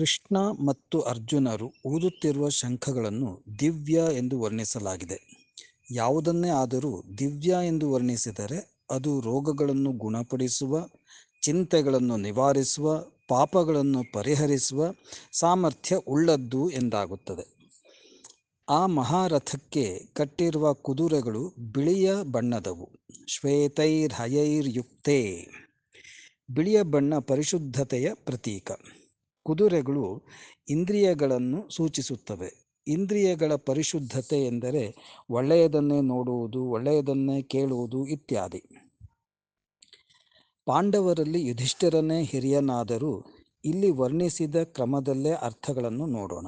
ಕೃಷ್ಣ ಮತ್ತು ಅರ್ಜುನರು ಊದುತ್ತಿರುವ ಶಂಖಗಳನ್ನು ದಿವ್ಯ ಎಂದು ವರ್ಣಿಸಲಾಗಿದೆ. ಯಾವುದನ್ನೇ ಆದರೂ ದಿವ್ಯ ಎಂದು ವರ್ಣಿಸಿದರೆ ಅದು ರೋಗಗಳನ್ನು ಗುಣಪಡಿಸುವ, ಚಿಂತೆಗಳನ್ನು ನಿವಾರಿಸುವ, ಪಾಪಗಳನ್ನು ಪರಿಹರಿಸುವ ಸಾಮರ್ಥ್ಯ ಉಳ್ಳದ್ದು ಎಂದಾಗುತ್ತದೆ. ಆ ಮಹಾರಥಕ್ಕೆ ಕಟ್ಟಿರುವ ಕುದುರೆಗಳು ಬಿಳಿಯ ಬಣ್ಣದವು. ಶ್ವೇತೈರ್ಹಯೈರ್ಯುಕ್ತೇ. ಬಿಳಿಯ ಬಣ್ಣ ಪರಿಶುದ್ಧತೆಯ ಪ್ರತೀಕ. ಕುದುರೆಗಳು ಇಂದ್ರಿಯಗಳನ್ನು ಸೂಚಿಸುತ್ತವೆ. ಇಂದ್ರಿಯಗಳ ಪರಿಶುದ್ಧತೆ ಎಂದರೆ ಒಳ್ಳೆಯದನ್ನೇ ನೋಡುವುದು, ಒಳ್ಳೆಯದನ್ನೇ ಕೇಳುವುದು ಇತ್ಯಾದಿ. ಪಾಂಡವರಲ್ಲಿ ಯುಧಿಷ್ಠಿರನೇ ಹಿರಿಯನಾದರೂ ಇಲ್ಲಿ ವರ್ಣಿಸಿದ ಕ್ರಮದಲ್ಲೇ ಅರ್ಥಗಳನ್ನು ನೋಡೋಣ.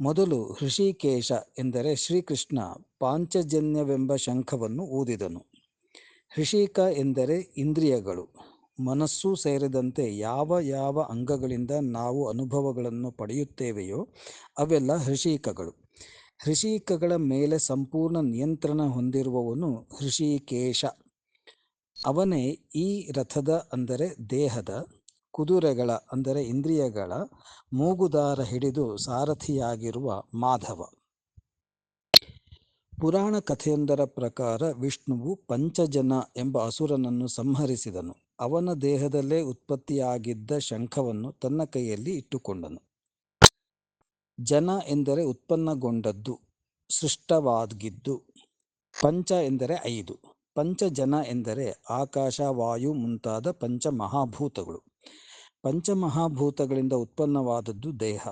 ಮೊದಲು ಹೃಷಿಕೇಶ ಎಂದರೆ ಶ್ರೀಕೃಷ್ಣ ಪಾಂಚಜನ್ಯವೆಂಬ ಶಂಖವನ್ನು ಊದಿದನು. ಹೃಷಿಕ ಎಂದರೆ ಇಂದ್ರಿಯಗಳು. ಮನಸ್ಸು ಸೇರಿದಂತೆ ಯಾವ ಯಾವ ಅಂಗಗಳಿಂದ ನಾವು ಅನುಭವಗಳನ್ನು ಪಡೆಯುತ್ತೇವೆಯೋ ಅವೆಲ್ಲ ಹೃಷಿಕಗಳು. ಹೃಷಿಕಗಳ ಮೇಲೆ ಸಂಪೂರ್ಣ ನಿಯಂತ್ರಣ ಹೊಂದಿರುವವನು ಹೃಷಿಕೇಶ. ಅವನೇ ಈ ರಥದ ಅಂದರೆ ದೇಹದ, ಕುದುರೆಗಳ ಅಂದರೆ ಇಂದ್ರಿಯಗಳ ಮೂಗುದಾರ ಹಿಡಿದು ಸಾರಥಿಯಾಗಿರುವ ಮಾಧವ. ಪುರಾಣ ಕಥೆಯೊಂದರ ಪ್ರಕಾರ ವಿಷ್ಣುವು ಪಂಚಜನ ಎಂಬ ಅಸುರನನ್ನು ಸಂಹರಿಸಿದನು. ಅವನ ದೇಹದಲ್ಲೇ ಉತ್ಪತ್ತಿಯಾಗಿದ್ದ ಶಂಖವನ್ನು ತನ್ನ ಕೈಯಲ್ಲಿ ಇಟ್ಟುಕೊಂಡನು. ಜನ ಎಂದರೆ ಉತ್ಪನ್ನಗೊಂಡದ್ದು ಸೃಷ್ಟವಾಗಿದ್ದು ಪಂಚ ಎಂದರೆ ಐದು. ಪಂಚಜನ ಎಂದರೆ ಆಕಾಶ, ವಾಯು ಮುಂತಾದ ಪಂಚ ಮಹಾಭೂತಗಳು ಪಂಚಮಹಾಭೂತಗಳಿಂದ ಉತ್ಪನ್ನವಾದದ್ದು ದೇಹ.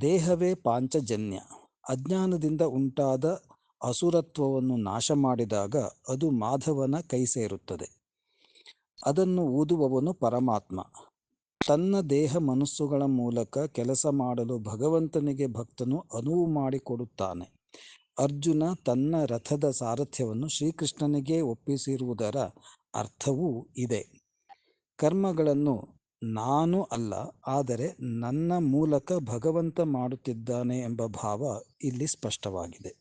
ದೇಹವೇ ಪಾಂಚಜನ್ಯ. ಅಜ್ಞಾನದಿಂದ ಉಂಟಾದ ಅಸುರತ್ವವನ್ನು ನಾಶ ಮಾಡಿದಾಗ ಅದು ಮಾಧವನ ಕೈ ಸೇರುತ್ತದೆ. ಅದನ್ನು ಊದುವವನು ಪರಮಾತ್ಮ. ತನ್ನ ದೇಹ ಮನಸ್ಸುಗಳ ಮೂಲಕ ಕೆಲಸ ಮಾಡಲು ಭಗವಂತನಿಗೆ ಭಕ್ತನು ಅನುವು ಮಾಡಿಕೊಡುತ್ತಾನೆ. ಅರ್ಜುನ ತನ್ನ ರಥದ ಸಾರಥ್ಯವನ್ನು ಶ್ರೀಕೃಷ್ಣನಿಗೆ ಒಪ್ಪಿಸಿರುವುದರ ಅರ್ಥವೂ ಇದೆ. ಕರ್ಮಗಳನ್ನು ನಾನು ಅಲ್ಲ, ಆದರೆ ನನ್ನ ಮೂಲಕ ಭಗವಂತ ಮಾಡುತ್ತಿದ್ದಾನೆ ಎಂಬ ಭಾವ ಇಲ್ಲಿ ಸ್ಪಷ್ಟವಾಗಿದೆ.